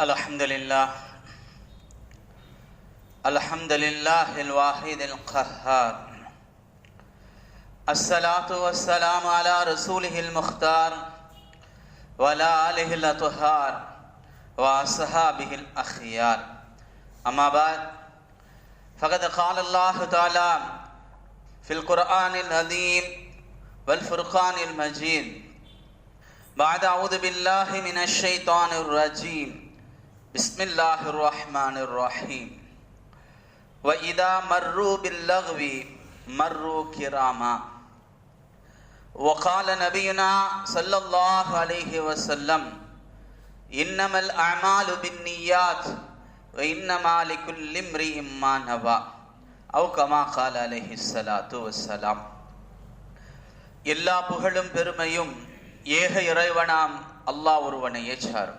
الحمد لله الحمد لله الواحد القهار الصلاة والسلام على رسوله المختار وعلى آله الأطهار وأصحابه الأخيار أما بعد فقد قال الله تعالى في القرآن العظيم والفرقان المجيد بعد أعوذ بالله من الشيطان الرجيم بسم الله الرحمن الرحيم وإذا مروا باللغو مروا كراما وقال نبينا صلى الله عليه وسلم إنما الأعمال بالنيات وإنما لكل امرئ ما نوى أو كما قال عليه الصلاة والسلام எல்லா புகழும் பெருமையும் ஏக இறைவனாம் அல்லாஹ் ஒருவனையே சாரும்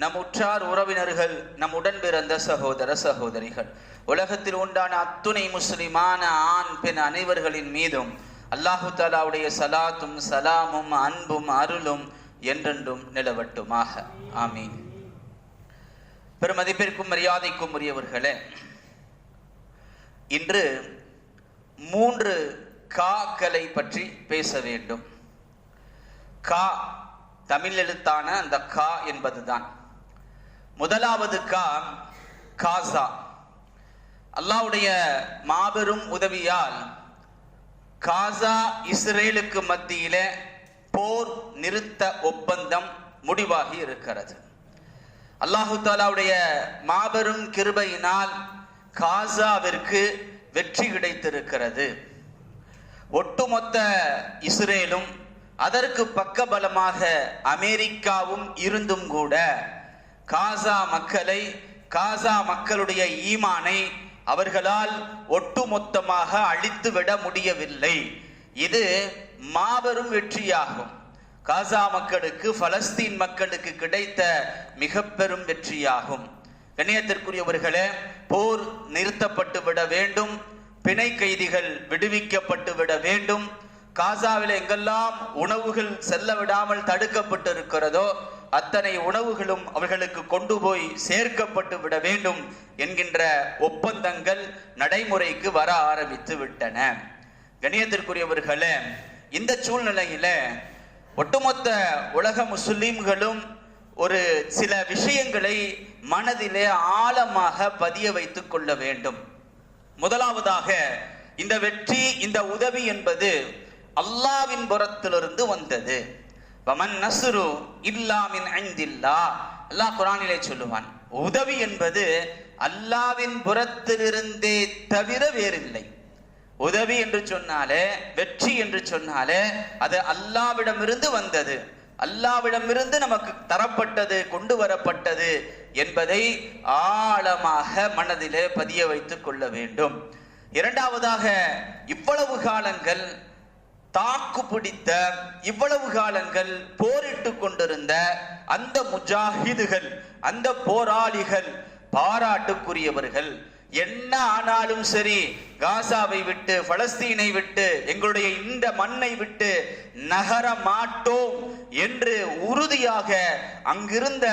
நம் உற்றார் உறவினர்கள் நம் உடன் பிறந்த சகோதர சகோதரிகள். உலகத்தில் உண்டான அத்துணை முஸ்லிமான ஆண் பெண் அனைவர்களின் மீதும் அல்லாஹு தாலாவுடைய சலாத்தும் சலாமும் அன்பும் அருளும் என்றென்றும் நிலவட்டுமாக. ஆமீன். பெருமதிப்பிற்கும் மரியாதைக்கும் உரியவர்களே இன்று மூன்று காக்களை பற்றி பேச வேண்டும். கா தமிழ் எழுத்தான அந்த கா என்பதுதான். முதலாவது கா காசா. அல்லாவுடைய மாபெரும் உதவியால் காசா இஸ்ரேலுக்கு மத்தியில போர் நிறுத்த ஒப்பந்தம் முடிவாகி இருக்கிறது. அல்லாஹு தாலாவுடைய மாபெரும் கிருபையினால் காசாவிற்கு வெற்றி கிடைத்திருக்கிறது. ஒட்டுமொத்த இஸ்ரேலும் அதற்கு பக்கபலமாக அமெரிக்காவும் இருந்தும் கூட காசா மக்களை காசா மக்களுடைய ஈமானை அவர்களால் ஒட்டுமொத்தமாக அழித்துவிட முடியவில்லை. இது மாபெரும் வெற்றியாகும். காசா மக்களுக்கு பலஸ்தீன் மக்களுக்கு கிடைத்த மிக பெரும் வெற்றியாகும். கண்ணியத்திற்குரியவர்களே போர் நிறுத்தப்பட்டு விட வேண்டும். பிணை கைதிகள் விடுவிக்கப்பட்டு விட வேண்டும். காசாவில் எங்கெல்லாம் உணவுகள் செல்ல விடாமல் தடுக்கப்பட்டு இருக்கிறதோ அத்தனை உணவுகளும் அவர்களுக்கு கொண்டு போய் சேர்க்கப்பட்டு விட வேண்டும் என்கின்ற ஒப்பந்தங்கள் நடைமுறைக்கு வர ஆரம்பித்து விட்டன. கணியத்திற்குரியவர்களே இந்த சூழ்நிலையில ஒட்டுமொத்த உலக முஸ்லிம்களும் ஒரு சில விஷயங்களை மனதிலே ஆழமாக பதிய வைத்து கொள்ள வேண்டும். முதலாவதாக இந்த வெற்றி இந்த உதவி என்பது அல்லாவின் புறத்திலிருந்து வந்தது. வமன் நசுரு இல்லாமின் ஐந்தில்லா. அல்லாஹ் குரானிலே சொல்லுவான் உதவி என்பது அல்லாவின் புறத்திலிருந்தே தவிர வேறில்லை. உதவி என்று சொன்னாலே வெற்றி என்று சொன்னாலே அது அல்லாவிடமிருந்து வந்தது. அல்லாவிடமிருந்து நமக்கு தரப்பட்டது கொண்டு வரப்பட்டது என்பதை ஆழமாக மனதிலே பதிய வைத்துக் கொள்ள வேண்டும். இரண்டாவதாக இவ்வளவு காலங்கள் தாக்கு பிடித்த இவ்வளவு காலங்கள் போரிட்டு கொண்டிருந்த அந்த முஜாஹிதுகள் அந்த போராளிகள் பாராட்டுக்குரியவர்கள். என்ன ஆனாலும் சரி காசாவை விட்டு பலஸ்தீனை விட்டு எங்களுடைய இந்த மண்ணை விட்டு நகர மாட்டோம் என்று உறுதியாக அங்கிருந்த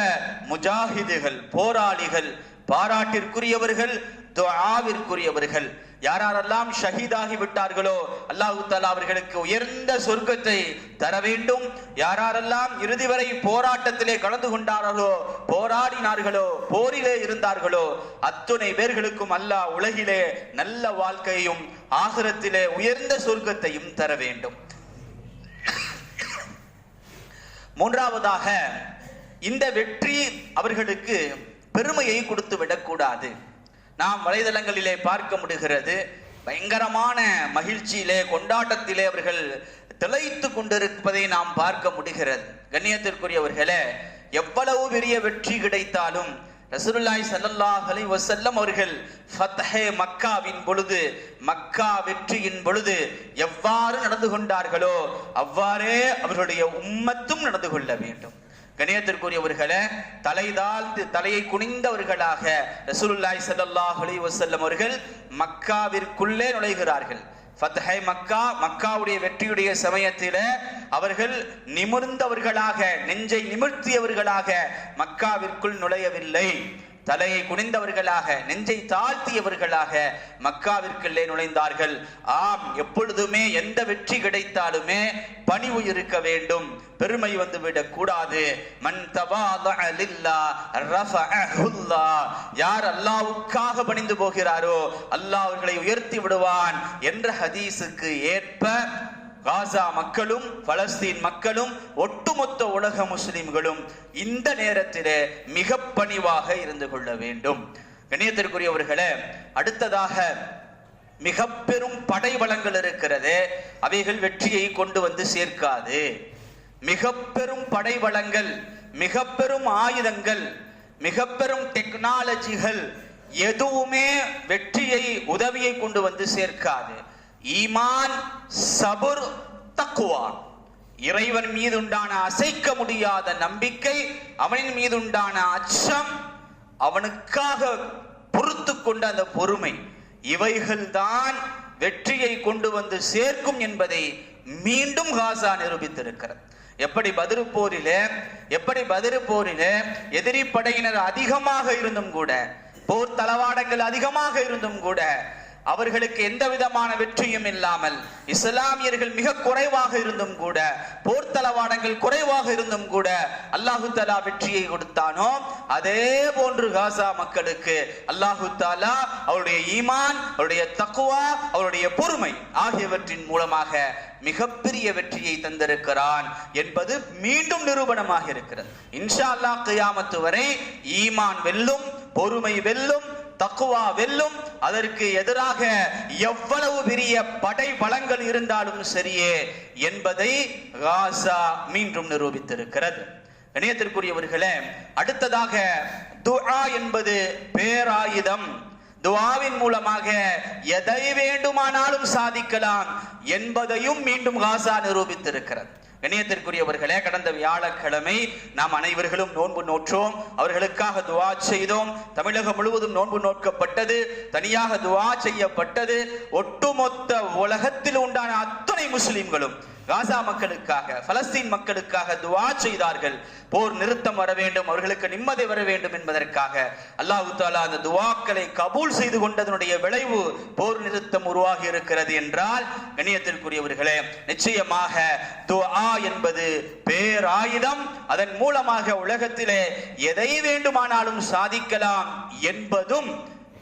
முஜாஹிதுகள் போராளிகள் பாராட்டிற்குரியவர்கள் துஆவிற்குரியவர்கள். யாரெல்லாம் ஷஹீதாகி விட்டார்களோ அல்லாஹு தாலா அவர்களுக்கு உயர்ந்த சொர்க்கத்தை தர வேண்டும். யாரெல்லாம் இறுதி வரை போராட்டத்திலே கலந்து கொண்டார்களோ போராடினார்களோ போரிலே இருந்தார்களோ அத்துணை பேர்களுக்கும் அல்லாஹ் உலகிலே நல்ல வாழ்க்கையும் ஆகரத்திலே உயர்ந்த சொர்க்கத்தையும் தர வேண்டும். மூன்றாவதாக இந்த வெற்றி அவர்களுக்கு பெருமையை கொடுத்து விடக்கூடாது நாம் வலைதளங்களிலே பார்க்க முடிகிறது. பயங்கரமான மகிழ்ச்சியிலே கொண்டாட்டத்திலே அவர்கள் திளைத்து கொண்டிருப்பதை நாம் பார்க்க முடிகிறது. கண்ணியத்திற்குரியவர்களே எவ்வளவு பெரிய வெற்றி கிடைத்தாலும் ரசூலுல்லாய் ஸல்லல்லாஹு அலைஹி அவர்கள் ஃபத்ஹே மக்காவின் பொழுது மக்கா வெற்றியின் பொழுது எவ்வாறு நடந்து கொண்டார்களோ அவ்வாறே அவர்களுடைய உம்மத்தும் நடந்து கொள்ள வேண்டும். கணியத்திற்குரியவர்களே தலை தாழ்ந்து தலையை குனிந்தவர்களாக ரசூலுல்லாய் சல்லாஹ் அலி வசல்லம் அவர்கள் மக்காவிற்குள்ளே நுழைகிறார்கள். ஃபத்ஹை மக்கா மக்காவுடைய வெற்றியுடைய சமயத்தில் அவர்கள் நிமிர்ந்தவர்களாக நெஞ்சை நிமிர்த்தியவர்களாக மக்காவிற்குள் நுழையவில்லை. தலையை குனிந்தவர்களாக நெஞ்சை தாழ்த்தியவர்களாக மக்காவிற்குள்ளே நுழைந்தார்கள். ஆம் எப்பொழுதுமே எந்த வெற்றி கிடைத்தாலுமே பணிவு இருக்க வேண்டும். பெருமை வந்துவிடக் கூடாது. மன் லில்லா யார் அல்லாவுக்காக பணிந்து போகிறாரோ அல்லாஹ் அவர்களை உயர்த்தி விடுவான் என்ற ஹதீஸுக்கு ஏற்ப காசா மக்களும் பலஸ்தீன் மக்களும் ஒட்டுமொத்த உலக முஸ்லிம்களும் இந்த நேரத்திலே மிக பணிவாக இருந்து கொள்ள வேண்டும். கணியத்திற்குரியவர்களே அடுத்ததாக மிக பெரும் படை வளங்கள் இருக்கிறது அவைகள் வெற்றியை கொண்டு வந்து சேர்க்காது. மிக பெரும் படை வளங்கள் மிக பெரும் ஆயுதங்கள் மிக பெரும் டெக்னாலஜிகள் எதுவுமே வெற்றியை உதவியை கொண்டு வந்து சேர்க்காது. ஈமான் சபுர் தக்குவா. இறைவன் மீது உண்டான அசைக்க முடியாத நம்பிக்கை அவனின் மீது உண்டான அச்சம் அவனுக்காக பொறுத்து கொண்ட அந்த பொறுமை இவைகள்தான் வெற்றியை கொண்டு வந்து சேர்க்கும் என்பதை மீண்டும் காசா நிரூபித்திருக்கிறது. எப்படி பதிரு போரிலே எப்படி பதிரு போரிலே எதிரி படையினர் அதிகமாக இருந்தும் கூட போர் தளவாடங்கள் அதிகமாக இருந்தும் கூட அவர்களுக்கு எந்த விதமான வெற்றியும் இல்லாமல் இஸ்லாமியர்கள் மிக குறைவாக இருந்தும் கூட போர் தளவாடங்கள் குறைவாக இருந்தும் கூட அல்லாஹு தாலா வெற்றியை கொடுத்தானோ அதே போன்று காசா மக்களுக்கு அல்லாஹு தாலா அவருடைய ஈமான் அவருடைய தக்குவா அவருடைய பொறுமை ஆகியவற்றின் மூலமாக மிகப்பெரிய வெற்றியை தந்திருக்கிறான் என்பது மீண்டும் நிரூபணமாக இருக்கிறது. இன்ஷா அல்லாஹ் கியாமத்து வரை ஈமான் வெல்லும் பொறுமை வெல்லும் தக்குவா வெல்லும் அதற்கு எதிராக எவ்வளவு பெரிய படை பலங்கள் இருந்தாலும் சரியே என்பதை காசா மீண்டும் நிரூபித்திருக்கிறது. இணையத்திற்குரியவர்களே அடுத்ததாக துஆ என்பது பேராயுதம். துவாவின் மூலமாக எதை வேண்டுமானாலும் சாதிக்கலாம் என்பதையும் மீண்டும் காசா நிரூபித்திருக்கிறது. இணையத்திற்குரியவர்களே கடந்த வியாழக்கிழமை நாம் அனைவர்களும் நோன்பு நோற்றோம். அவர்களுக்காக துவா செய்தோம். தமிழகம் முழுவதும் நோன்பு நோக்கப்பட்டது. தனியாக துவா செய்யப்பட்டது. ஒட்டுமொத்த உலகத்தில் உண்டான அத்தனை முஸ்லிம்களும் காசா மக்களுக்காக பலஸ்தீன் மக்களுக்காக துவா செய்தார்கள். போர் நிறுத்தம் வர வேண்டும் அவர்களுக்கு நிம்மதி வர வேண்டும் என்பதற்காக அல்லாஹு தாலா அந்த துவாக்களை கபூல் செய்து கொண்டதனுடைய விளைவு போர் நிறுத்தம் உருவாகி இருக்கிறது என்றால் கண்ணியத்திற்குரியவர்களே நிச்சயமாக துஆ என்பது பேராயுதம். அதன் மூலமாக உலகத்திலே எதை வேண்டுமானாலும் சாதிக்கலாம் என்பதும்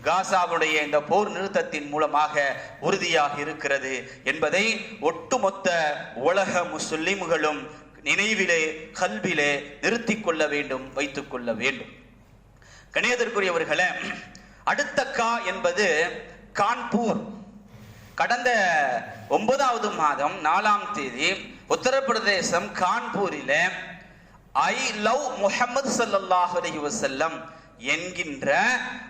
காசாவுடைய இந்த போர் நிறுத்தத்தின் மூலமாக உறுதியாக இருக்கிறது என்பதை ஒட்டுமொத்த உலக முஸ்லிம்களும் நினைவிலே கல்விலே நிறுத்திக் கொள்ள வேண்டும் வைத்துக் கொள்ள வேண்டும். கணியத்திற்குரியவர்களே அடுத்த கா என்பது கான்பூர். கடந்த ஒன்பதாவது மாதம் நாலாம் தேதி உத்தரப்பிரதேசம் கான்பூரில் ஐ லவ் முஹம்மது சல்லாஹ் அலி வசல்லம் என்கின்ற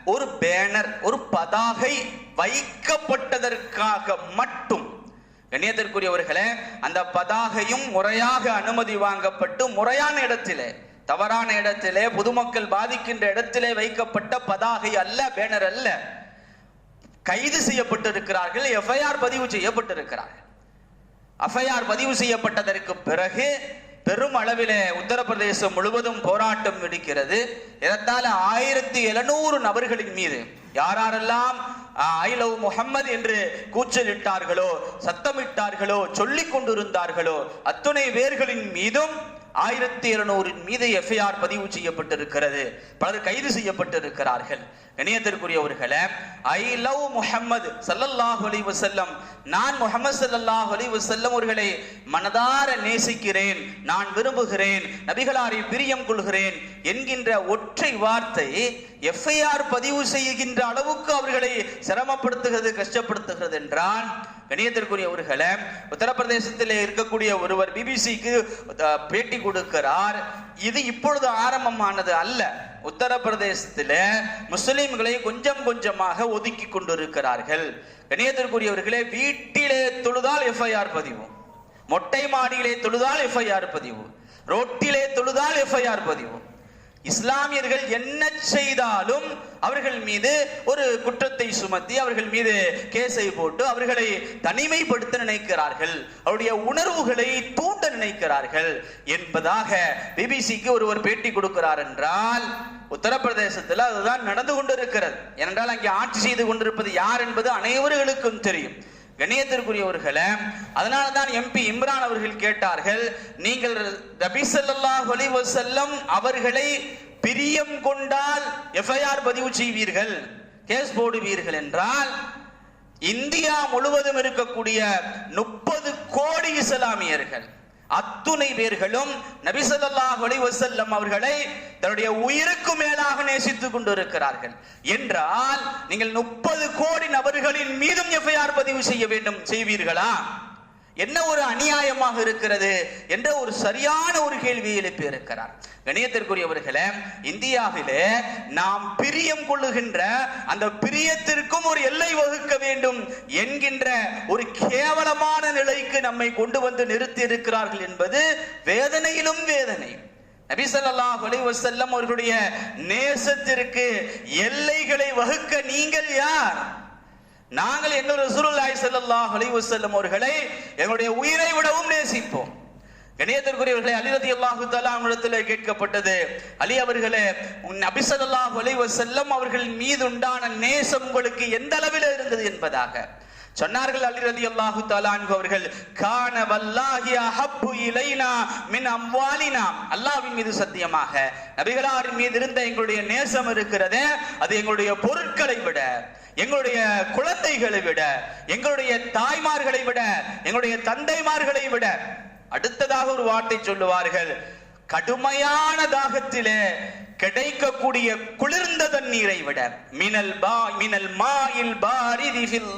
ஒரு பேனர் ஒரு பதாகை வைக்கப்பட்டதற்காக மட்டும். கண்ணியத்திற்குரியவர்களே அந்த பதாகையும் முறையாக அனுமதி வாங்கப்பட்டு முறையான இடத்திலே தவறான இடத்திலே பொதுமக்கள் பாதிக்கின்ற இடத்திலே வைக்கப்பட்ட பதாகை அல்ல பேனர் அல்ல. கைது செய்யப்பட்டிருக்கிறார்கள் எஃப்ஐஆர் பதிவு செய்யப்பட்டிருக்கிறார்கள். எஃப்ஐஆர் பதிவு செய்யப்பட்டதற்கு பிறகு பெரும் அளவிலே உத்தரப்பிரதேசம் முழுவதும் போராட்டம் வெடிக்கிறது. ஏறத்தாழ ஆயிரத்தி எழுநூறு நபர்களின் மீது. யாரெல்லாம் ஐ லவ் முஹம்மது என்று கூச்சலிட்டார்களோ சத்தமிட்டார்களோ சொல்லிக் கொண்டிருந்தார்களோ அத்துணை வேர்களின் மீதும் ஆயிரத்தி இருநூறின் மீது எஃப்ஐஆர் பதிவு செய்யப்பட்டிருக்கிறது. பலர் கைது செய்யப்பட்டிருக்கிறார்கள். இணையத்திற்குரியவர்களே ஐ லவ் முஹம்மது சல்லல்லாஹு அலி வசல்லம் நான் முகமது ஸல்லல்லாஹு அலி வசல்லம் அவர்களை மனதார நேசிக்கிறேன் நான் விரும்புகிறேன் நபிகளாரை பிரியம் கொள்கிறேன் என்கின்ற ஒற்றை வார்த்தை எஃப்ஐஆர் பதிவு செய்கின்ற அளவுக்கு அவர்களை சிரமப்படுத்துகிறது கஷ்டப்படுத்துகிறது என்றால் கணியத்திற்குரியவர்களே உத்தரப்பிரதேசத்தில் இருக்கக்கூடிய ஒருவர் பிபிசிக்கு பேட்டி கொடுக்கிறார். இது இப்பொழுது ஆரம்பமானது அல்ல. உத்தரப்பிரதேசத்தில் முஸ்லிம்களை கொஞ்சம் கொஞ்சமாக ஒதுக்கி கொண்டிருக்கிறார்கள். கணியத்திற்குரியவர்களே வீட்டிலே தொழுதால் எஃப்ஐஆர் பதிவு. மொட்டை மாடியிலே தொழுதால் எஃப்ஐஆர் பதிவு. ரோட்டிலே தொழுதால் எஃப்ஐஆர் பதிவு. இஸ்லாமியர்கள் என்ன செய்தாலும் அவர்கள் மீது ஒரு குற்றத்தை சுமத்தி அவர்கள் மீது கேஸை போட்டு அவர்களை தனிமைப்படுத்த நினைக்கிறார்கள். அவருடைய உணர்வுகளை தூண்ட நினைக்கிறார்கள். என்பதாக பிபிசிக்கு ஒருவர் பேட்டி கொடுக்கிறார் என்றால் உத்தரப்பிரதேசத்தில் அதுதான் நடந்து கொண்டிருக்கிறது. ஏனென்றால் அங்கே ஆட்சி செய்து கொண்டிருப்பது யார் என்பது அனைவர்களுக்கும் தெரியும். கண்ணியத்திற்குரியவர்களே அதனால தான் எம்பி இம்ரான் அவர்கள் கேட்டார்கள் நீங்கள் ரபி சல்லாஹ் செல்லம் அவர்களை பிரியம் கொண்டால் எஃப்ஐஆர் பதிவு செய்வீர்கள் கேஸ் போடுவீர்கள் என்றால் இந்தியா முழுவதும் இருக்கக்கூடிய முப்பது கோடி இஸ்லாமியர்கள் அத்துணை பேர்களும் நபி ஸல்லல்லாஹு அவர்களை தன்னுடைய உயிருக்கு மேலாக நேசித்துக் கொண்டிருக்கிறார்கள். என்றால் நீங்கள் முப்பது கோடி நபர்களின் மீதும் எஃப்ஐஆர் பதிவு செய்ய வேண்டும். செய்வீர்களா? என்ன ஒரு அநியாயமாக இருக்கிறது என்ற ஒரு சரியான ஒரு கேள்வியை எழுப்பி இருக்கிறார். கணியத்திற்குரியவர்களே இந்தியாவிலே நாம் பிரியம் கொள்ளுகின்ற அந்த பிரியத்திற்கும் ஒரு எல்லை வகுக்க வேண்டும் என்கின்ற ஒரு கேவலமான நிலைக்கு நம்மை கொண்டு வந்து நிறுத்தி இருக்கிறார்கள் என்பது வேதனையிலும் வேதனை. நபிசல்லாஹ் ஸல்லல்லாஹு அவர்களுடைய நேசத்திற்கு எல்லைகளை வகுக்க நீங்கள் யார்? நாங்கள் எங்கள் ரசூலுல்லாஹி ஸல்லல்லாஹு அலைஹி வஸல்லம் அவர்களை எங்களுடைய உயிரை விடவும் நேசிப்போம். இணையத்திற்குரியவர்களை அலி ரலியல்லாஹு தலா அவரிடத்தில் கேட்கப்பட்டது அலி அவர்களே உன் நபி ஸல்லல்லாஹு அலைஹி அவர்கள் மீது உண்டான நேசம் உங்களுக்கு எந்த அளவில் இருந்தது என்பதாக. சொன்னார்கள் அலி அல்லாஹு தலா அன்ஹு அவர்கள் கான வல்லாஹி அஹப்பு இலைனா மின் அம்வாலினா. அல்லாவின் மீது சத்தியமாக நபிகளாரின் மீது இருந்த எங்களுடைய நேசம் இருக்கிறதே அது எங்களுடைய பொருட்களை விட. எங்களுடைய குழந்தைகளை விட எங்களுடைய தாய்மார்களை விட எங்களுடைய தந்தைமார்களை விட அடுத்ததாக ஒரு வார்த்தை சொல்லுவார்கள் கடுமையான தாகத்திலே கிடைக்கக்கூடிய குளிர்ந்த தண்ணீரை விட மினல் பா மினல் மாயில் பாரிதி ஃபில்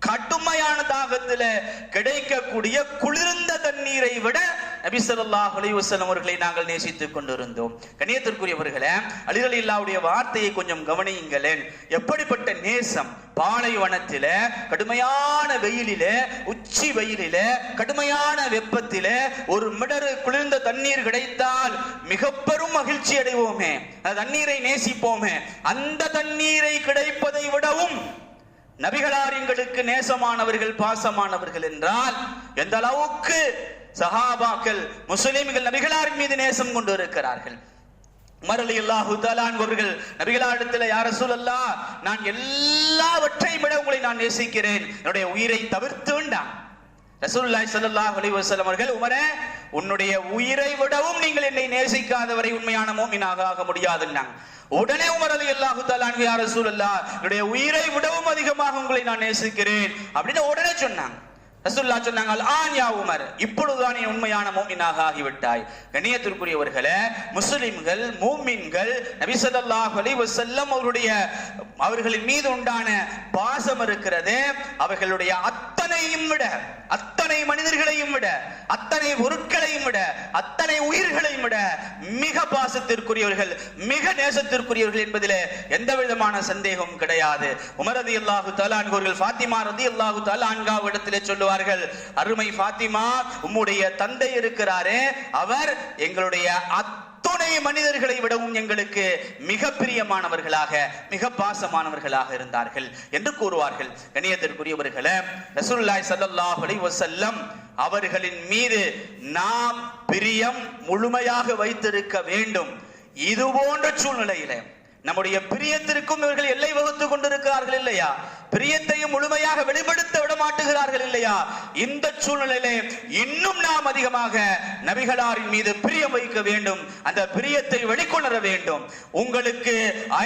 கடுமையான தாகத்தில் கிடைக்கக்கூடிய குளிர்ந்த தண்ணீரை விட நபிசல்லாஹ் அலிவசலம் அவர்களை நாங்கள் நேசித்துக் கொண்டிருந்தோம். கணியத்திற்குரியவர்களே அலிரலி இல்லாவுடைய வார்த்தையை கொஞ்சம் கவனியுங்களேன். எப்படிப்பட்ட நேசம்? பாலைவனத்தில கடுமையான வெயிலில உச்சி வெயிலில கடுமையான வெப்பத்தில ஒரு மிடரு குளிர்ந்த தண்ணீர் கிடைத்தால் மிக பெரும் மகிழ்ச்சி அடைவோமே. தண்ணீரை நேசிப்போமே. அந்த தண்ணீரை கிடைப்பதை விடவும் நபிகளார் எங்களுக்கு நேசமானவர்கள் பாசமானவர்கள் என்றால் எந்த அளவுக்கு சஹாபாக்கள் முஸ்லிம்கள் நபிகளாரின் மீது நேசம் கொண்டு இருக்கிறார்கள் மரளி அல்லாஹு அவர்கள் நபிகளாடத்தில் யார சூழல்லா நான் எல்லாவற்றையும் விட உங்களை நான் நேசிக்கிறேன். என்னுடைய உயிரை தவிர்த்து வேண்டாம். ரசூல்லாய் ஸல்லல்லாஹு அலைஹி அவர்கள் உமரே உன்னுடைய உயிரை விடவும் நீங்கள் என்னை நேசிக்காதவரை உண்மையான மோமினாக ஆக முடியாதுன்னாங்க. உடனே உமர் அலி அல்லாஹு தலான் யார் என்னுடைய உயிரை விடவும் அதிகமாக உங்களை நான் நேசிக்கிறேன். அப்படின்னு உடனே சொன்னாங்க. ரசூல்லா சொன்னாங்க ஆன் யா உமர். இப்பொழுதுதான் நீ உண்மையான மூமினாக ஆகிவிட்டாய். கண்ணியத்திற்குரியவர்களே முஸ்லிம்கள் மூமின்கள் நபி ஸல்லல்லாஹு அவருடைய அவர்களின் மீது உண்டான பாசம் இருக்கிறது. அவர்களுடைய அத்தனையும் விட அத்தனை மனிதர்களையும் விட அத்தனை பொருட்களையும் விட அத்தனை உயிர்களையும் விட மிக பாசத்திற்குரியவர்கள் மிக நேசத்திற்குரியவர்கள் என்பதிலே எந்த விதமான சந்தேகமும் கிடையாது. உமரதி அல்லாஹு தலான் அவர்கள் ஃபாத்திமா ரதி அல்லாஹு தலான்கா இடத்திலே சொல்லுவார்கள் அருமை பாத்திமா உம்முடைய தந்தை இருக்கிறாரே அவர் எங்களுடைய அத்துணை மனிதர்களை விடவும் எங்களுக்கு மிக பிரியமானவர்களாக மிக பாசமானவர்களாக இருந்தார்கள் என்று கூறுவார்கள். கணியத்திற்குரியவர்களே ரசூல்லாய் ஸல்லல்லாஹு அலைஹி வஸல்லம் அவர்களின் மீது நாம் பிரியம் முழுமையாக வைத்திருக்க வேண்டும். இது போன்ற சூழ்நிலையில நம்முடைய பிரியத்திற்கும் இவர்கள் எல்லை வகுத்து கொண்டிருக்கிறார்கள் இல்லையா? பிரியத்தையும் முழுமையாக வெளிப்படுத்த விட மாட்டுகிறார்கள் இல்லையா? இந்த சூழ்நிலையிலே இன்னும் நாம் அதிகமாக நபிகளாரின் மீது பிரியம் வைக்க வேண்டும். அந்த பிரியத்தை வெளிக்கொணர வேண்டும். உங்களுக்கு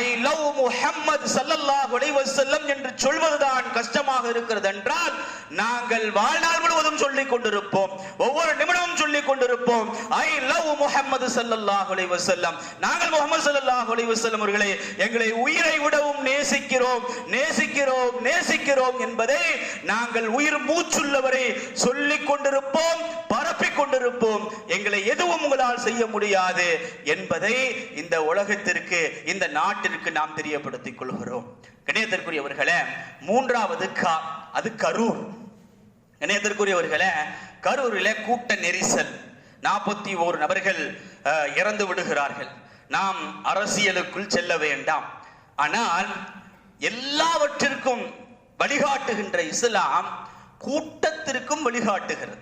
ஐ லவ் முஹம்மது ஸல்லல்லாஹு அலைஹி வஸல்லம் என்று சொல்வதுதான் கஷ்டமாக இருக்கிறது என்றால் நாங்கள் வாழ்நாள் முழுவதும் சொல்லிக் கொண்டிருப்போம். ஒவ்வொரு நிமிடமும் சொல்லிக் கொண்டிருப்போம். ஐ லவ் முஹம்மது ஸல்லல்லாஹு அலைஹி வஸல்லம் நாங்கள் முஹம்மது ஸல்லல்லாஹு அலைஹி வஸல்லம் அவர்களை எங்களை உயிரை விடவும் நேசிக்கிறோம். நேசிக்கிறோம். நேசிக்கிறோம் என்பதை நாங்கள் உயிர் மூச்சுள்ளவரை சொல்லிக் கொண்டிருப்போம் பரப்பிக் கொண்டிருப்போம். எங்களை எதுவும் உங்களால் செய்ய முடியாது என்பதை இந்த உலகத்திற்கு இந்த நாட்டிற்கு நாம் தெரியப்படுத்திக் கொள்கிறோம். கணியத்திற்குரியவர்களே மூன்றாவது கா அது கரூர். இணையத்திற்குரியவர்களே கரூரிலே கூட்ட நெரிசல். நாற்பத்தி ஓரு நபர்கள் அஹ், இறந்து விடுகிறார்கள். நாம் அரசியலுக்குள் செல்ல வேண்டாம். ஆனால் எல்லாவற்றிற்கும் வழிகாட்டுகின்ற இஸ்லாம் கூட்டத்திற்கும் வழிகாட்டுகிறது.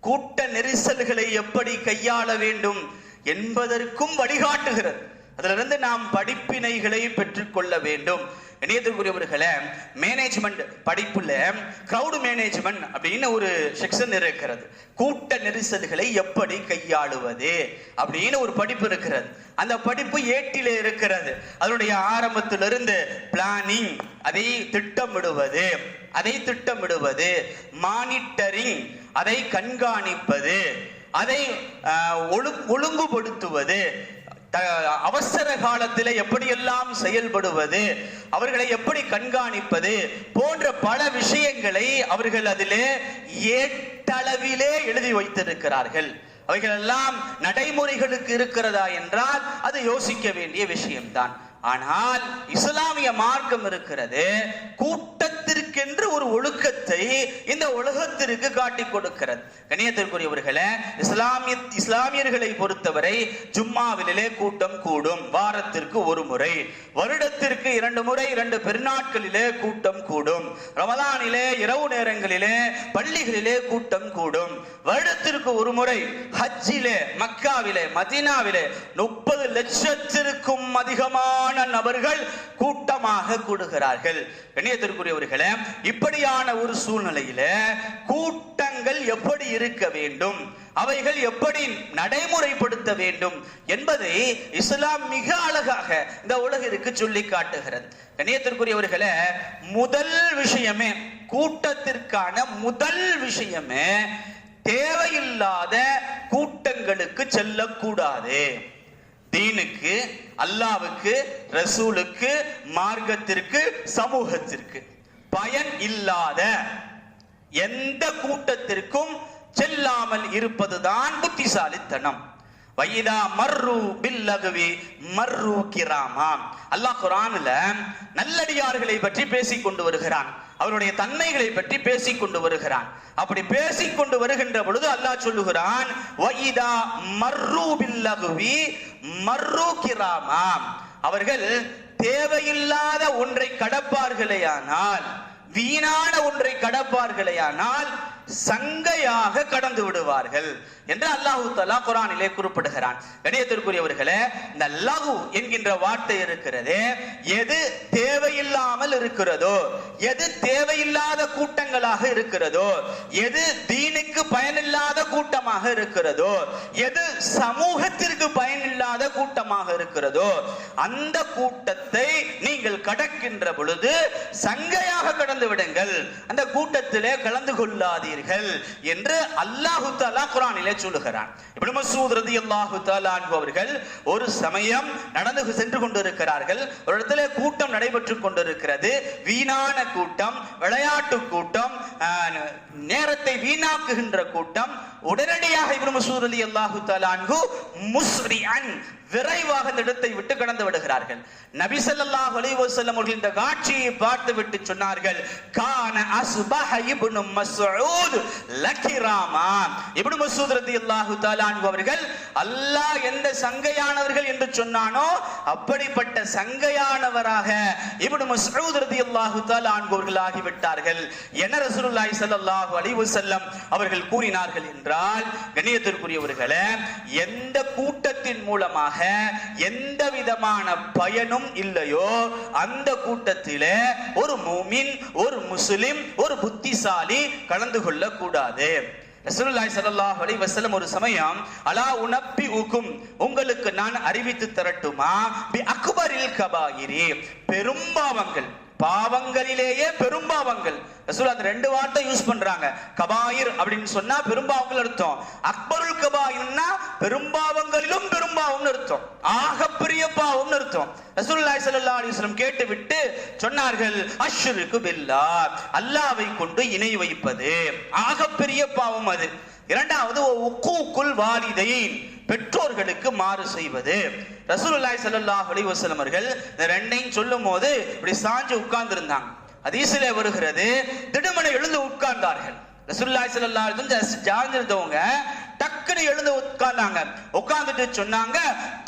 கூட்ட நெரிசல்களை எப்படி கையாள வேண்டும் என்பதற்கும் வழிகாட்டுகிறது. அதிலிருந்து நாம் படிப்பினைகளை பெற்றுக்கொள்ள வேண்டும். இணையத்திற்குரியவர்களே மேனேஜ்மெண்ட் படிப்புல கிரௌடு மேனேஜ்மெண்ட் அப்படின்னு ஒரு செக்ஷன் இருக்கிறது. கூட்ட நெரிசல்களை எப்படி கையாளுவது அப்படின்னு ஒரு படிப்பு இருக்கிறது. அந்த படிப்பு ஏட்டில இருக்கிறது. அதனுடைய ஆரம்பத்திலிருந்து பிளானிங் அதை திட்டமிடுவது அதை திட்டமிடுவது மானிட்டரிங் அதை கண்காணிப்பது அதை ஒழு- ஒழுங்குபடுத்துவது அவசர காலத்தில் எப்படியெல்லாம் செயல்படுவது அவர்களை எப்படி கண்காணிப்பது போன்ற பல விஷயங்களை அவர்கள் அதிலே ஏட்டளவிலே எழுதி வைத்திருக்கிறார்கள். அவைகளெல்லாம் நடைமுறைகளுக்கு இருக்கிறதா என்றால் அது யோசிக்க வேண்டிய விஷயம்தான். ஆனால் இஸ்லாமிய மார்க்கம் இருக்கிறது கூட்ட கூட்டத்திற்கென்று ஒரு ஒழுக்கத்தை இந்த உலகத்திற்கு காட்டிக் கொடுக்கிறது. கணியத்திற்குரியவர்களே இஸ்லாமிய இஸ்லாமியர்களை பொறுத்தவரை ஜும்மாவிலே கூட்டம் கூடும். வாரத்திற்கு ஒரு முறை வருடத்திற்கு இரண்டு முறை இரண்டு பெருநாட்களிலே கூட்டம் கூடும். ரமதானிலே இரவு நேரங்களிலே பள்ளிகளிலே கூட்டம் கூடும். வருடத்திற்கு ஒரு முறை ஹஜ்ஜிலே மக்காவிலே மதீனாவிலே முப்பது லட்சத்திற்கும் அதிகமான நபர்கள் கூட்டமாக கூடுகிறார்கள். கணியத்திற்குரியவர்களே இப்படியான ஒரு சூழ்நிலையில கூட்டங்கள் எப்படி இருக்க வேண்டும்? அவைகள் எப்படி நடைமுறைப்படுத்த வேண்டும்? என்பதை இஸ்லாம் மிக அழகாக இந்த உலகிற்கு சொல்லி காட்டுகிறது. கண்ணியத்திற்குரியவர்களே முதல் விஷயமே கூட்டத்திற்கான முதல் விஷயமே தேவையில்லாத கூட்டங்களுக்கு செல்லக்கூடாது. தீனுக்கு அல்லாவுக்கு ரசூலுக்கு மார்க்கத்திற்கு சமூகத்திற்கு. பயன் இல்லாத எந்த கூட்டத்திற்கும் செல்லாமல் இருப்பதுதான் புத்திசாலித்தனம். வைதா மர்ரு பில்லகுவி மர்ரு கிராமா. அல்லாஹ் குரான்ல நல்லடியார்களை பற்றி பேசிக் கொண்டு வருகிறான். அவருடைய தன்மைகளை பற்றி பேசிக் கொண்டு வருகிறான். அப்படி பேசிக் கொண்டு வருகின்ற பொழுது அல்லாஹ் சொல்லுகிறான் வைதா மர்ரு பில்லகுவி மர்ரு கிராமா. அவர்கள் தேவையில்லாத ஒன்றை கடப்பார்களேயானால் வீணான ஒன்றை கடப்பார்களேயானால் சங்கையாக கடந்து விடுவார்கள் என்று அல்லாஹு தலா குரானிலே குறிப்பிடுகிறான். கணியத்திற்குரியவர்களே இந்த லகு என்கின்ற வார்த்தை இருக்கிறது எது தேவையில்லாமல் இருக்கிறதோ எது தேவையில்லாத கூட்டங்களாக இருக்கிறதோ எது தீனுக்கு பயனில்லாத கூட்டமாக இருக்கிறதோ எது சமூகத்திற்கு பயனில்லாத கூட்டமாக இருக்கிறதோ அந்த கூட்டத்தை நீங்கள் கடக்கின்ற பொழுது சங்கையாக கடந்து விடுங்கள். அந்த கூட்டத்திலே கலந்து கொள்ளாதீர்கள் என்று அல்லாஹு தாலா குரானிலே சொல்லுகிறான். இப்படி மசூத் ரதி அல்லாஹு தாலா என்பவர்கள் ஒரு சமயம் நடந்து சென்று கொண்டிருக்கிறார்கள். ஒரு இடத்துல கூட்டம் நடைபெற்றுக் கொண்டிருக்கிறது. வீணான கூட்டம் விளையாட்டு கூட்டம் நேரத்தை வீணாக்குகின்ற கூட்டம் உடனடியாக இப்னு மசூத் ரலியல்லாஹு தஆலா அன்ஹு முஸ்ரிஅன் விரைவாக இந்த இடத்தை விட்டு கடந்து விடுகிறார்கள். நபி ஸல்லல்லாஹு அலைஹி வஸல்லம் அவர்கள் இந்த காட்சியை பார்த்து விட்டு சொன்னார்கள் கான அஸ்பஹ இப்னு மஸ்ஊத் லக்கிராமா இப்னு மஸ்ஊத் ரலியல்லாஹு தஆலா அவர்கள் அல்லாஹ் எந்த சங்கையானவர்கள் என்று சொன்னானோ அப்படிப்பட்ட சங்கையானவராக இப்னு மஸ்ஊத் ரலியல்லாஹு தஆலா அன்ஹு அவர்கள் ஆகிவிட்டார்கள். என ரசூலுல்லாஹி ஸல்லல்லாஹு அலைஹி வஸல்லம் அவர்கள் கூறினார்கள் என்றார். என்றால் கணியத்திற்குரியவர்களே எந்த கூட்டத்தின் மூலமாக எந்த விதமான பயனும் இல்லையோ அந்த கூட்டத்திலே ஒரு மூமின் ஒரு முஸ்லிம் ஒரு புத்திசாலி கலந்து கொள்ள கூடாது ரசூலுல்லாஹி ஸல்லல்லாஹு அலைஹி வஸல்லம் ஒரு சமயம் அலா உனப்பி உகும் உங்களுக்கு நான் அறிவித்து தரட்டுமா? பி அக்பரில் கபாயிரி. பெரும்பாவங்கள் பாவங்களிலேயே பெரும்பாவங்கள் ரசூல் அந்த ரெண்டு வார்த்தை யூஸ் பண்றாங்க. கபாயிர் அப்படின்னு சொன்னா பெரும்பாவங்கள் அர்த்தம். அக்பருல் கபாயிர்னா பெரும்பாவங்களிலும் பெரும்பாவம்னு அர்த்தம். ஆகப்பெரிய பாவம்னு அர்த்தம். ரசூல்லாய் சல்லா அலிஸ்லம் கேட்டு விட்டு சொன்னார்கள் அஷ்ருக்கு பில்லா. அல்லாவை கொண்டு இணை வைப்பது. ஆகப்பெரிய பாவம் அது. இரண்டாவது உக்கூக்குள் வாலிதைன். பெற்றோர்களுக்கு மாறு செய்வது. ரசூலுல்லாஹி ஸல்லல்லாஹு அலைஹி வஸல்லம் அவர்கள் இந்த ரெண்டையும் சொல்லும் போது இப்படி சாஞ்சு உட்கார்ந்து இருந்தாங்க ஹதீஸிலே வருகிறது திடுமனை எழுந்து உட்கார்ந்தார்கள். ரசுல்லாய் ஸல்லல்லாஹு இருந்து ஜாழ்ந்திருந்தவங்க ஜாஞ்சிருந்தவங்க எழுந்து உட்கார்ந்தாங்க. உட்கார்ந்துட்டு சொன்னாங்க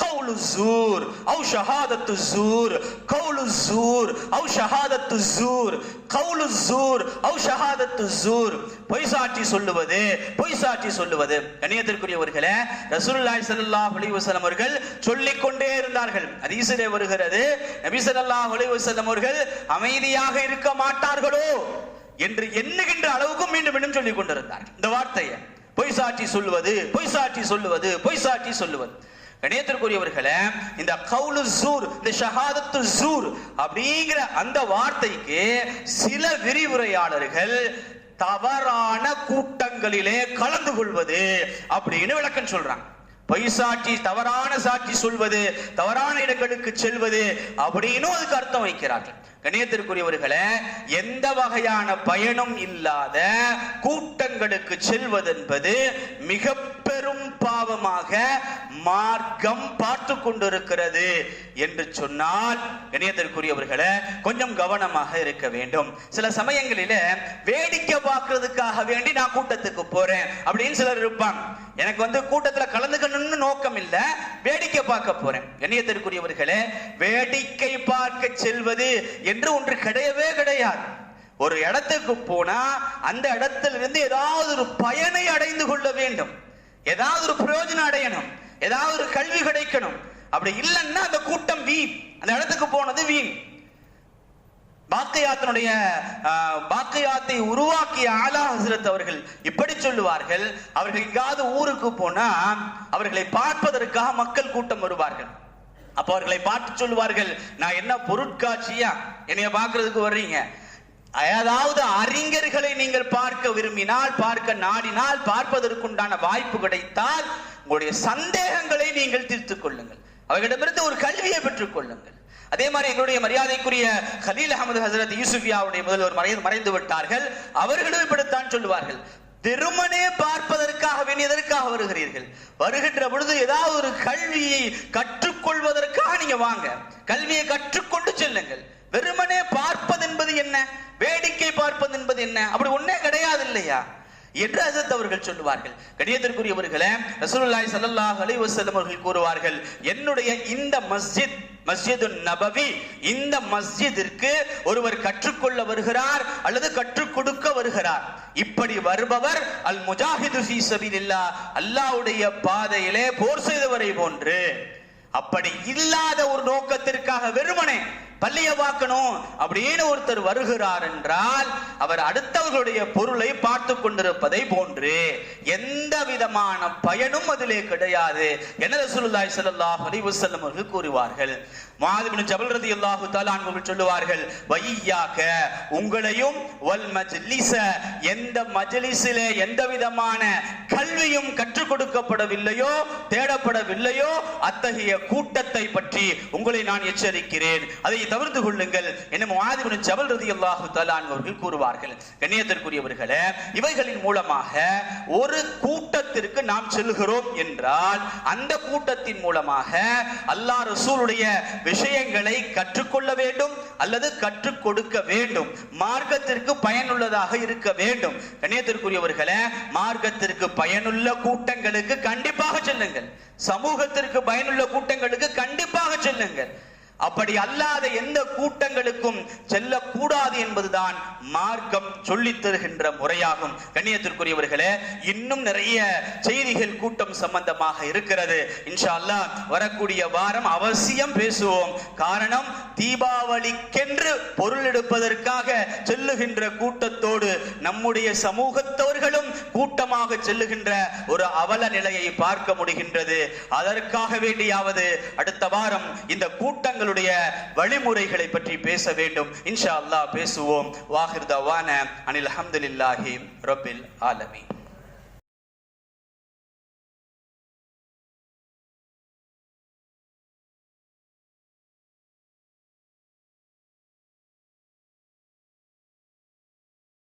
கவுலு ஜூர் அவு ஷஹாதத்து ஜூர் கவுலு ஜூர் அவு ஷஹாதத்து ஜூர் கவுலு ஜூர் அவு ஷஹாதத்து ஜூர். பொய் சாட்சி சொல்லுவது பொய் சாட்சி சொல்லுவது. கணியத்திற்குரியவர்களே ரசூலுல்லாஹி ஸல்லல்லாஹு அலைஹி வஸல்லம் அவர்கள் சொல்லிக் கொண்டே இருந்தார்கள். ஹதீஸிலே வருகிறது நபி ஸல்லல்லாஹு அலைஹி வஸல்லம் அவர்கள் அமைதியாக இருக்க மாட்டார்களோ? என்று எண்ணுகின்ற அளவுக்கு மீண்டும் மீண்டும் சொல்லிக் கொண்டிருந்தார் இந்த வார்த்தையை பொய் சாட்சி சொல்லுவது பொய் சாட்சி சொல்லுவது பொய் சாட்சி சொல்லுவது. கணேத்திற்குரியவர்களே இந்த கவுலு ஜூர் இந்த ஷஹாதத்து ஜூர் அப்படிங்கிற அந்த வார்த்தைக்கு சில விரிவுரையாளர்கள் தவறான கூட்டங்களிலே கலந்து கொள்வது அப்படின்னு விளக்கம் சொல்றாங்க. பொய் சாட்சி தவறான சாட்சி சொல்வது தவறான இடங்களுக்கு செல்வது அப்படின்னு அதுக்கு அர்த்தம் வைக்கிறார்கள். கணியத்திற்குரியவர்களே எந்த வகையான பயனும் இல்லாத கூட்டங்களுக்கு செல்வதென்பது மிக பெரும் பாவமாக மார்க்கம் பார்த்து கொண்டிருக்கிறது என்று சொன்னால் இணையத்திற்குரியவர்களை கொஞ்சம் கவனமாக இருக்க வேண்டும். சில சமயங்களில வேடிக்கை பார்க்கறதுக்காக வேண்டி நான் கூட்டத்துக்கு போறேன் அப்படின்னு சிலர் இருப்பாங்க. எனக்கு வந்து கூட்டத்துல கலந்துக்கணும்னு நோக்கம் இல்ல வேடிக்கை பார்க்க போறேன். இணையத்திற்குரியவர்களே வேடிக்கை பார்க்க செல்வது என்று ஒன்று கிடையவே கிடையாது. ஒரு இடத்துக்கு போனா அந்த இடத்திலிருந்து ஏதாவது ஒரு பயனை அடைந்து கொள்ள வேண்டும். ஏதாவது ஒரு பிரயோஜனம் அடையணும். ஏதாவது ஒரு கல்வி கிடைக்கணும். அப்படி இல்லைன்னா அந்த கூட்டம் வீண். அந்த இடத்துக்கு போனது வீண். பாக்கையாத்தினுடைய பாக்கையாத்தை உருவாக்கிய ஆலா ஹசரத் அவர்கள் இப்படி சொல்லுவார்கள். அவர்கள் எங்காவது ஊருக்கு போனா அவர்களை பார்ப்பதற்காக மக்கள் கூட்டம் வருவார்கள். அப்போ அவர்களை பார்த்து சொல்லுவார்கள் நான் என்ன பொருட்காட்சியா? என்னைய பாக்குறதுக்கு வர்றீங்க? அதாவது அறிஞர்களை நீங்கள் பார்க்க விரும்பினால் பார்க்க நாடினால் பார்ப்பதற்குண்டான வாய்ப்பு கிடைத்தால் உங்களுடைய சந்தேகங்களை நீங்கள் தீர்த்துக் கொள்ளுங்கள். அவர்களிடமிருந்து ஒரு கல்வியை பெற்றுக் கொள்ளுங்கள். அதே மாதிரி எங்களுடைய மரியாதைக்குரிய ஹலீல் அகமது ஹசரத் யூசுஃபியாவுடைய முதல்வர் மறைந்து மறைந்து விட்டார்கள். அவர்களும் இப்படித்தான் சொல்லுவார்கள். திருமணே பார்ப்பதற்காக வேண்டி எதற்காக வருகிறீர்கள்? வருகின்ற பொழுது ஏதாவது ஒரு கல்வியை கற்றுக்கொள்வதற்காக நீங்க வாங்க. கல்வியை கற்றுக்கொண்டு செல்லுங்கள். வெறுமனே பார்ப்பது என்பது என்ன? வேடிக்கை பார்ப்பது என்பது என்ன? அப்படி ஒன்னே கிடையாது இல்லையா? என்று அசத் அவர்கள் சொல்லுவார்கள். கணியத்திற்குரியவர்களே ரசூலுல்லாஹி ஸல்லல்லாஹு அலைஹி வஸல்லம் அவர்கள் கூறுவார்கள் என்னுடைய இந்த மஸ்ஜித் மஸ்ஜிது நபவி இந்த மஸ்ஜிதிற்கு ஒருவர் கற்றுக்கொள்ள வருகிறார் அல்லது கற்றுக் கொடுக்க வருகிறார். இப்படி வருபவர் அல் முஜாஹிது ஃபீ சபீலில்லா அல்லாஹ்வுடைய பாதையிலே போர் செய்தவரை போன்று. அப்படி இல்லாத ஒரு நோக்கத்திற்காக வெறுமனே பள்ளிய பார்க்கணும் அப்படின்னு ஒருத்தர் வருகிறார் என்றால் அவர் அடுத்தவர்களுடைய பொருளை பார்த்து கொண்டிருப்பதை போன்று எந்த விதமான பயனும் அதிலே கிடையாது என ரசூலுல்லாஹி ஸல்லல்லாஹு அலைஹி வஸல்லம் அவர்கள் கூறுவார்கள். மாதிபின் ஜபல் ரலியல்லாஹு தஆலா அவர்கள் சொல்லுவார்கள் வையாக்க உங்களையும் வல் மஜ்லிச எந்த மஜ்லிஸிலே எந்த விதமான கல்வியும் கற்றுக் கொடுக்கப்படவில்லையோ தேடப்படவில்லையோ அத்தகைய கூட்டத்தை பற்றி உங்களை நான் எச்சரிக்கிறேன். அதை தவிர்த்து கொள்ளுங்கள் என்னும் மாதிபின் ஜபல் ரலியல்லாஹு தலான் அவர்கள் கூறுவார்கள். கண்ணியத்திற்குரியவர்களே இவைகளின் மூலமாக ஒரு கூட்டத்திற்கு நாம் செல்கிறோம் என்றால் அந்த கூட்டத்தின் மூலமாக அல்லாஹ் ரசூலுடைய விஷயங்களை கற்றுக்கொள்ள வேண்டும் அல்லது கற்றுக் கொடுக்க வேண்டும். மார்க்கத்திற்கு பயனுள்ளதாக இருக்க வேண்டும். கண்ணியத்திற்குரியவர்களே மார்க்கத்திற்கு பயனுள்ள கூட்டங்களுக்கு கண்டிப்பாக செல்லுங்கள். சமூகத்திற்கு பயனுள்ள கூட்டங்களுக்கு கண்டிப்பாக செல்லுங்கள். அப்படி அல்லாத எந்த கூட்டங்களுக்கும் செல்லக்கூடாது என்பதுதான் மார்க்கம் சொல்லித் தருகின்ற முறையாகும். கண்ணியத்திற்குரியவர்களே இன்னும் நிறைய செய்திகள் கூட்டம் சம்பந்தமாக இருக்கிறது. இன்ஷா வரக்கூடிய வாரம் அவசியம் பேசுவோம். காரணம் தீபாவளிக்கென்று பொருள் எடுப்பதற்காக செல்லுகின்ற கூட்டத்தோடு நம்முடைய சமூகத்தவர்களும் கூட்டமாக செல்லுகின்ற ஒரு அவல நிலையை பார்க்க முடிகின்றது. அதற்காக வேண்டியாவது அடுத்த வாரம் இந்த கூட்டங்கள் அவர்களுடைய வழிமுறைகளை பற்றி பேச வேண்டும். இன்ஷா அல்லாஹ் பேசுவோம். வாஹிர் தவான அனில் அஹமதுல்லாஹி ரபில் ஆலமி